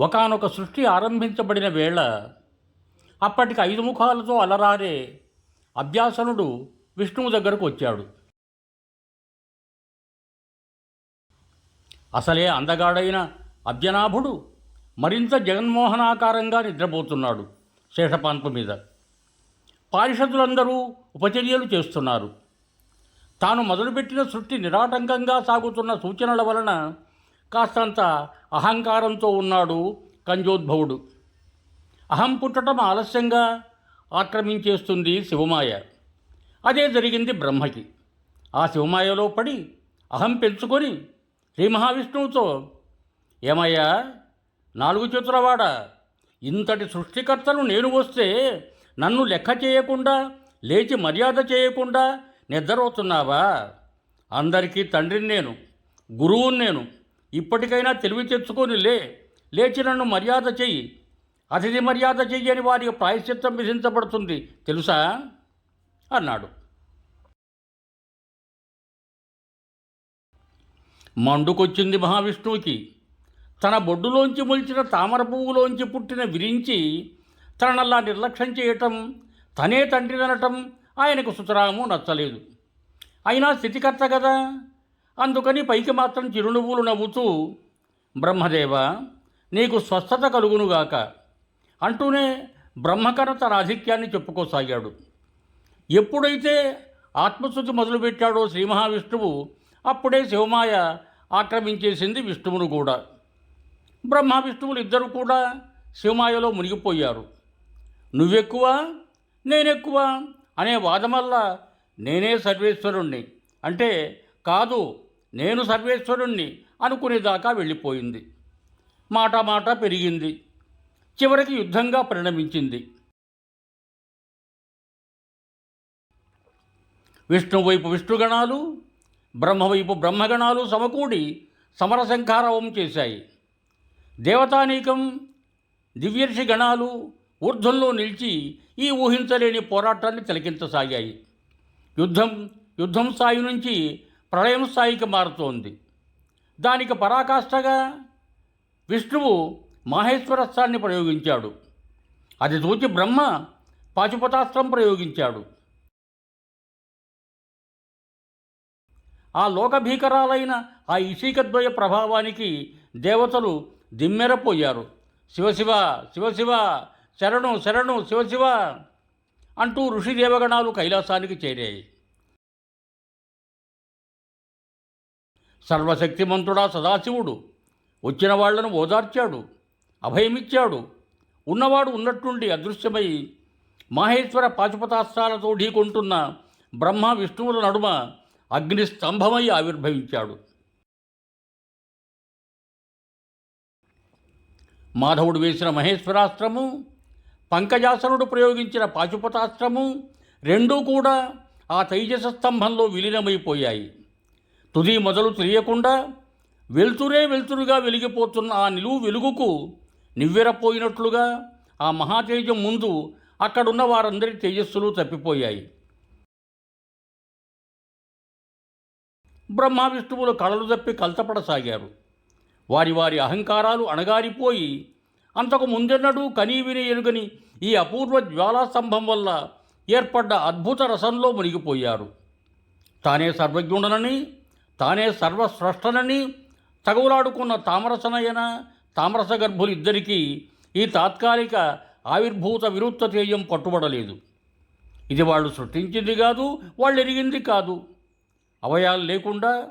ఒకానొక సృష్టి ఆరంభించబడిన వేళ అప్పటికి ఐదు ముఖాలతో అలరారే అభ్యాసనుడు విష్ణువు దగ్గరకు వచ్చాడు. అసలే అందగాడైన అభ్యనాభుడు మరింత జగన్మోహనాకారంగా నిద్రపోతున్నాడు శేషపాన్పు మీద. పారిషదులందరూ ఉపచర్యలు చేస్తున్నారు. తాను మొదలుపెట్టిన సృష్టి నిరాటంకంగా సాగుతున్న సూచనల వలన కాస్తంత అహంకారంతో ఉన్నాడు కంజోద్భవుడు. అహం పుట్టడం ఆలస్యంగా ఆక్రమించేస్తుంది శివమాయ. అదే జరిగింది బ్రహ్మకి. ఆ శివమాయలో పడి అహం పెంచుకొని శ్రీ మహావిష్ణువుతో ఏమయ్యా నాలుగు చేతులవాడ? ఇంతటి సృష్టికర్తను నేను వస్తే నన్ను లెక్క చేయకుండా లేచి మర్యాద చేయకుండా నిద్రపోతున్నావా? అందరికీ తండ్రిని నేను గురువుని నేను ఇప్పటికైనా తెలివి తెచ్చుకొని లే లేచి నన్ను మర్యాద చెయ్యి. అతిథి మర్యాద చెయ్యని వారికి ప్రాయశ్చిత్తం విధించబడుతుంది తెలుసా? అన్నాడు. మండుకొచ్చింది మహావిష్ణువుకి. తన బొడ్డులోంచి మొలిచిన తామర పువ్వులోంచి పుట్టిన విరించి తననల్లా నిర్లక్ష్యం చేయటం తనే తండ్రిదనటం ఆయనకు సుతరాము నచ్చలేదు. అయినా స్థితికర్త కదా? అందుకని పైకి మాత్రం చిరునవ్వులు నవ్వుతూ బ్రహ్మదేవ నీకు స్వస్థత కలుగునుగాక. అంటూనే బ్రహ్మకరత రాధిక్యాన్ని చెప్పుకోసాగాడు. ఎప్పుడైతే ఆత్మశుద్ధి మొదలుపెట్టాడో శ్రీ మహావిష్ణువు అప్పుడే శివమాయ ఆక్రమించేసింది విష్ణువును కూడా. బ్రహ్మ విష్ణువులు ఇద్దరు కూడా శివమాయలో మునిగిపోయారు. నువ్వెక్కువ? నేనెక్కువ? అనే వాదం వల్ల నేనే సర్వేశ్వరుణ్ణి. అంటే కాదు నేను సర్వేశ్వరుణ్ణి అనుకునేదాకా వెళ్ళిపోయింది. మాట మాట పెరిగింది. చివరికి యుద్ధంగా పరిణమించింది. విష్ణు వైపు విష్ణుగణాలు బ్రహ్మవైపు బ్రహ్మగణాలు సమకూడి సమరసంఖారవం చేశాయి. దేవతానీకం దివ్యర్షి గణాలు ఊర్ధ్వంలో నిలిచి ఈ ఊహించలేని పోరాటాన్ని తిలకించసాగాయి. యుద్ధం యుద్ధం స్థాయి నుంచి ప్రళయం స్థాయికి మారుతోంది. దానికి పరాకాష్ఠగా విష్ణువు మాహేశ్వరస్త్రాన్ని ప్రయోగించాడు. అది చూచి బ్రహ్మ పాశుపతాస్త్రం ప్రయోగించాడు. ఆ లోకభీకరాలైన ఆ ఇషికద్వయ ప్రభావానికి దేవతలు దిమ్మెరపోయారు. శివశివ శివశివ శరణు శరణు శివశివ అంటూ ఋషి దేవగణాలు కైలాసానికి చేరాయి. సర్వశక్తిమంతుడా సదాశివుడు. వచ్చిన వాళ్ళను ఓదార్చాడు అభయమిచ్చాడు. ఉన్నవాడు ఉన్నట్టుండి అదృశ్యమై మాహేశ్వర పాశుపతాస్త్రాలతో ఢీకొంటున్న బ్రహ్మ విష్ణువుల నడుమ అగ్నిస్తంభమై ఆవిర్భవించాడు. మాధవుడు వేసిన మహేశ్వరాస్త్రము పంకజాసనుడు ప్రయోగించిన పాశుపతాస్త్రము రెండూ కూడా ఆ తైజస స్తంభంలో విలీనమైపోయాయి. తుది మొదలు తెలియకుండా వెలుతురే వెలుతురుగా వెలిగిపోతున్న ఆ నిలువు వెలుగుకు నివ్వెరపోయినట్లుగా ఆ మహాతేజం ముందు అక్కడున్న వారందరి తేజస్సులు తప్పిపోయాయి. బ్రహ్మ విష్ణువులు కళలు తప్పి కలతపడసాగారు. వారి వారి అహంకారాలు అణగారిపోయి అంతకు ముందెన్నడూ కనీవిని ఎరుగని ఈ అపూర్వ జ్వాలాస్తంభం వల్ల ఏర్పడ్డ అద్భుత రసంలో మునిగిపోయారు. తానే సర్వజ్ఞుడనని తానే సర్వస్రష్టనని తగులాడుకున్న తామరసనయన తామరస గర్భులిద్దరికీ ఈ తాత్కాలిక ఆవిర్భూత విరుత్త తేయం పట్టుబడలేదు. ఇది వాళ్ళు సృష్టించింది కాదు వాళ్ళు ఎరిగింది కాదు. అవయాలు లేకుండా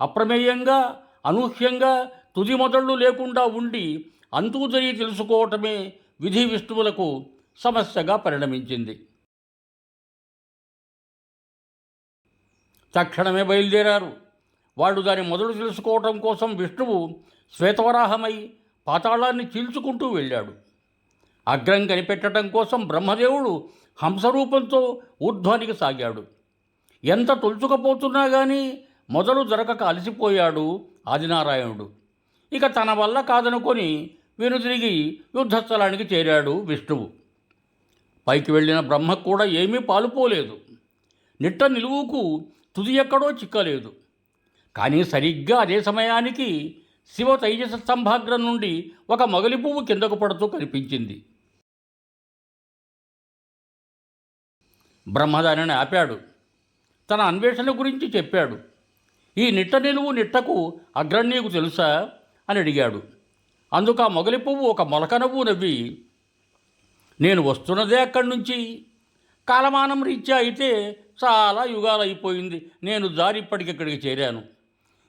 అప్రమేయంగా అనూహ్యంగా తుది మొదళ్ళు లేకుండా ఉండి అంతూ తెలియ తెలుసుకోవటమే విధి విష్ణువులకు సమస్యగా పరిణమించింది. తక్షణమే బయలుదేరారు. వాడు దాని మొదలు తెలుసుకోవటం కోసం విష్ణువు శ్వేతవరాహమై పాతాళాన్ని చీల్చుకుంటూ వెళ్ళాడు. అగ్రం కనిపెట్టడం కోసం బ్రహ్మదేవుడు హంసరూపంతో ఊర్ధ్వానికి సాగాడు. ఎంత తొలుచుకపోతున్నా కానీ మొదలు దొరకక అలసిపోయాడు ఆదినారాయణుడు. ఇక తన వల్ల కాదనుకొని వెనుతిరిగి యుద్ధస్థలానికి చేరాడు విష్ణువు. పైకి వెళ్ళిన బ్రహ్మ కూడా ఏమీ పాలుపోలేదు. నిట్ట నిలువుకు తుది ఎక్కడో చిక్కలేదు. కానీ సరిగ్గా అదే సమయానికి శివ తైజస స్తంభాగ్రం నుండి ఒక మొగలి పువ్వు కిందకు పడుతూ కనిపించింది. బ్రహ్మదానిని ఆపాడు. తన అన్వేషణ గురించి చెప్పాడు. ఈ నిట్ట నిలువు నిట్టకు అగ్రం నీకు తెలుసా? అని అడిగాడు. అందుకు ఆ మొగలి పువ్వు ఒక మొలక నవ్వు నవ్వి నేను వస్తున్నదే అక్కడి నుంచి. కాలమానం రీత్యా అయితే చాలా యుగాలైపోయింది. నేను దారి ఇప్పటికి ఇక్కడికి చేరాను.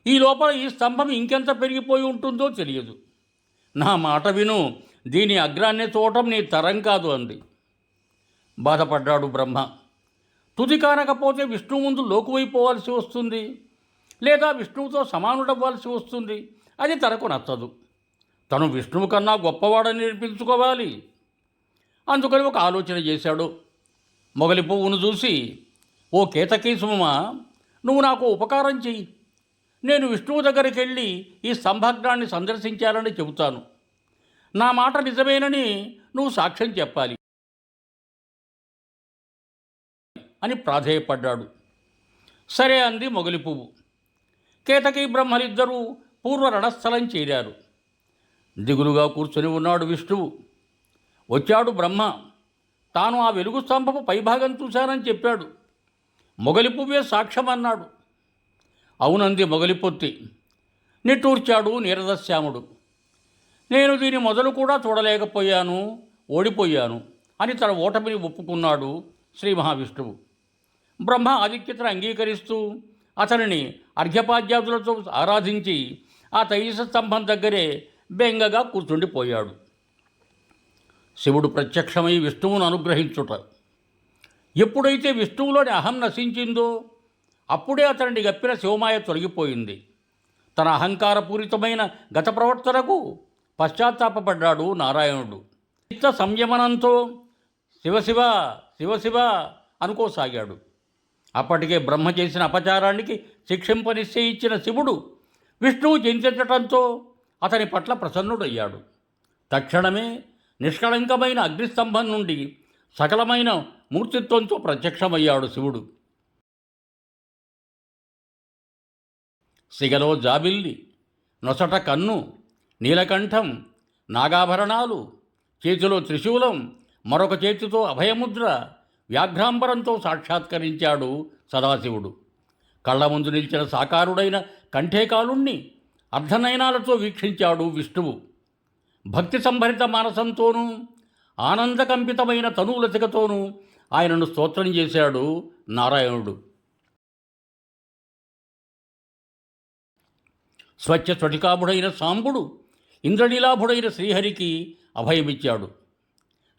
ఈ లోపల ఈ స్తంభం ఇంకెంత పెరిగిపోయి ఉంటుందో తెలియదు. నా మాట విను దీని అగ్రాన్ని చూడటం నీ తరం కాదు అంది. బాధపడ్డాడు బ్రహ్మ. తుది కానకపోతే విష్ణువు ముందు లోకువైపోవాల్సి వస్తుంది. లేదా విష్ణువుతో సమానుడవ్వాల్సి వస్తుంది. అది తనకు నచ్చదు. తను విష్ణువు కన్నా గొప్పవాడని నిరూపించుకోవాలి. అందుకని ఒక ఆలోచన చేశాడు. మొగలి పువ్వును చూసి ఓ కేతకీసుమా నువ్వు నాకు ఉపకారం చెయ్యి. నేను విష్ణువు దగ్గరికి వెళ్ళి ఈ స్తంభగ్నాన్ని సందర్శించాలని చెబుతాను. నా మాట నిజమేనని నువ్వు సాక్ష్యం చెప్పాలి. అని ప్రాధేయపడ్డాడు. సరే అంది మొగలి పువ్వు కేతకి బ్రహ్మలిద్దరూ పూర్వ రణస్థలం చేరారు. దిగులుగా కూర్చొని ఉన్నాడు విష్ణువు. వచ్చాడు బ్రహ్మ. తాను ఆ వెలుగు స్తంభపు పైభాగం చూశానని చెప్పాడు. మొగలి పువ్వే సాక్ష్యం అన్నాడు అవునంది మొగలిపొత్తి నిట్టూర్చాడు నీరదశ్యాముడు. నేను దీని మొదలు కూడా చూడలేకపోయాను ఓడిపోయాను అని తన ఓటమిని ఒప్పుకున్నాడు శ్రీ మహావిష్ణువు. బ్రహ్మ ఆధిక్యతను అంగీకరిస్తూ అతనిని అర్ఘ్యపాద్యాదులతో ఆరాధించి ఆ తైజస స్తంభం దగ్గరే బెంగగా కూర్చుండిపోయాడు. శివుడు ప్రత్యక్షమై విష్ణువును అనుగ్రహించుట. ఎప్పుడైతే విష్ణువులోని అహం నశించిందో అప్పుడే అతనిని గప్పిన శివమాయ తొలగిపోయింది. తన అహంకారపూరితమైన గత ప్రవర్తనకు పశ్చాత్తాపపడ్డాడు నారాయణుడు. చిత్త సంయమనంతో శివశివ శివశివ అనుకోసాగాడు. అప్పటికే బ్రహ్మ చేసిన అపచారానికి శిక్షింప నిశ్చయించిన శివుడు విష్ణువు చింతించటంతో అతని పట్ల ప్రసన్నుడయ్యాడు. తక్షణమే నిష్కళంకమైన అగ్నిస్తంభం నుండి సకలమైన మూర్తిత్వంతో ప్రత్యక్షమయ్యాడు శివుడు. సిగలో జాబిల్లి నొసట కన్ను నీలకంఠం నాగాభరణాలు చేతిలో త్రిశూలం మరొక చేతితో అభయముద్ర వ్యాఘ్రాంబరంతో సాక్షాత్కరించాడు సదాశివుడు. కళ్ళ ముందు నిలిచిన సాకారుడైన కంఠేకాలుణ్ణి అర్ధనయనాలతో వీక్షించాడు విష్ణువు. భక్తి సంభరిత మానసంతోనూ ఆనందకంపితమైన తనువులతికతోనూ ఆయనను స్తోత్రం చేశాడు నారాయణుడు. స్వచ్ఛ స్ఫటికాభుడైన సాంబుడు ఇంద్రనీలాభుడైన శ్రీహరికి అభయమిచ్చాడు.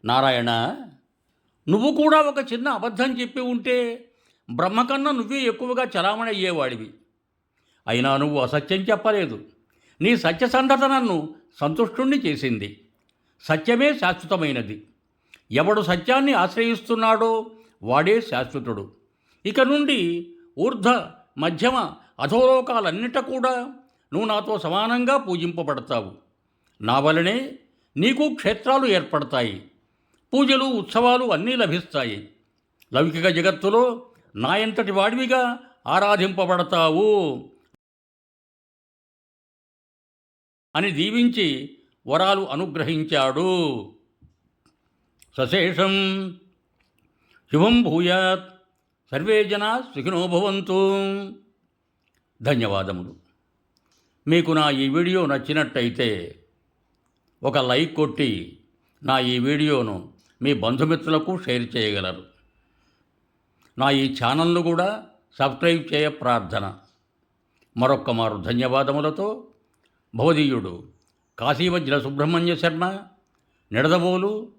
నారాయణ నువ్వు కూడా ఒక చిన్న అబద్ధం చెప్పి ఉంటే బ్రహ్మకన్నా నువ్వే ఎక్కువగా చలామణి అయ్యేవాడివి అయినా నువ్వు అసత్యం చెప్పలేదు. నీ సత్యసంధత నన్ను సంతుష్టుణ్ణి చేసింది. సత్యమే శాశ్వతమైనది. ఎవడు సత్యాన్ని ఆశ్రయిస్తున్నాడో వాడే శాశ్వతుడు. ఇక నుండి ఊర్ధ మధ్యమ అధోలోకాలన్నిట కూడా నువ్వు నాతో సమానంగా పూజింపబడతావు. నా వలనే నీకు క్షేత్రాలు ఏర్పడతాయి. పూజలు ఉత్సవాలు అన్నీ లభిస్తాయి. లౌకిక జగత్తులో నా ఎంతటి వాడివిగా ఆరాధింపబడతావు? అని దీవించి వరాలు అనుగ్రహించాడు. సశేషం శుభం భూయాత్. సర్వే జనా సుఖినోభవంతు ధన్యవాదములు. మీకు నా ఈ వీడియో నచ్చినట్టయితే ఒక లైక్ కొట్టి నా ఈ వీడియోను మీ బంధుమిత్రులకు షేర్ చేయగలరు. నా ఈ ఛానల్ను కూడా సబ్స్క్రైబ్ చేయ ప్రార్థన. మరొక్క మారు ధన్యవాదములతో భవదీయుడు కాశీవజ్ర సుబ్రహ్మణ్య శర్మ నిడదవోలు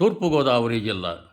తూర్పుగోదావరి జిల్లా.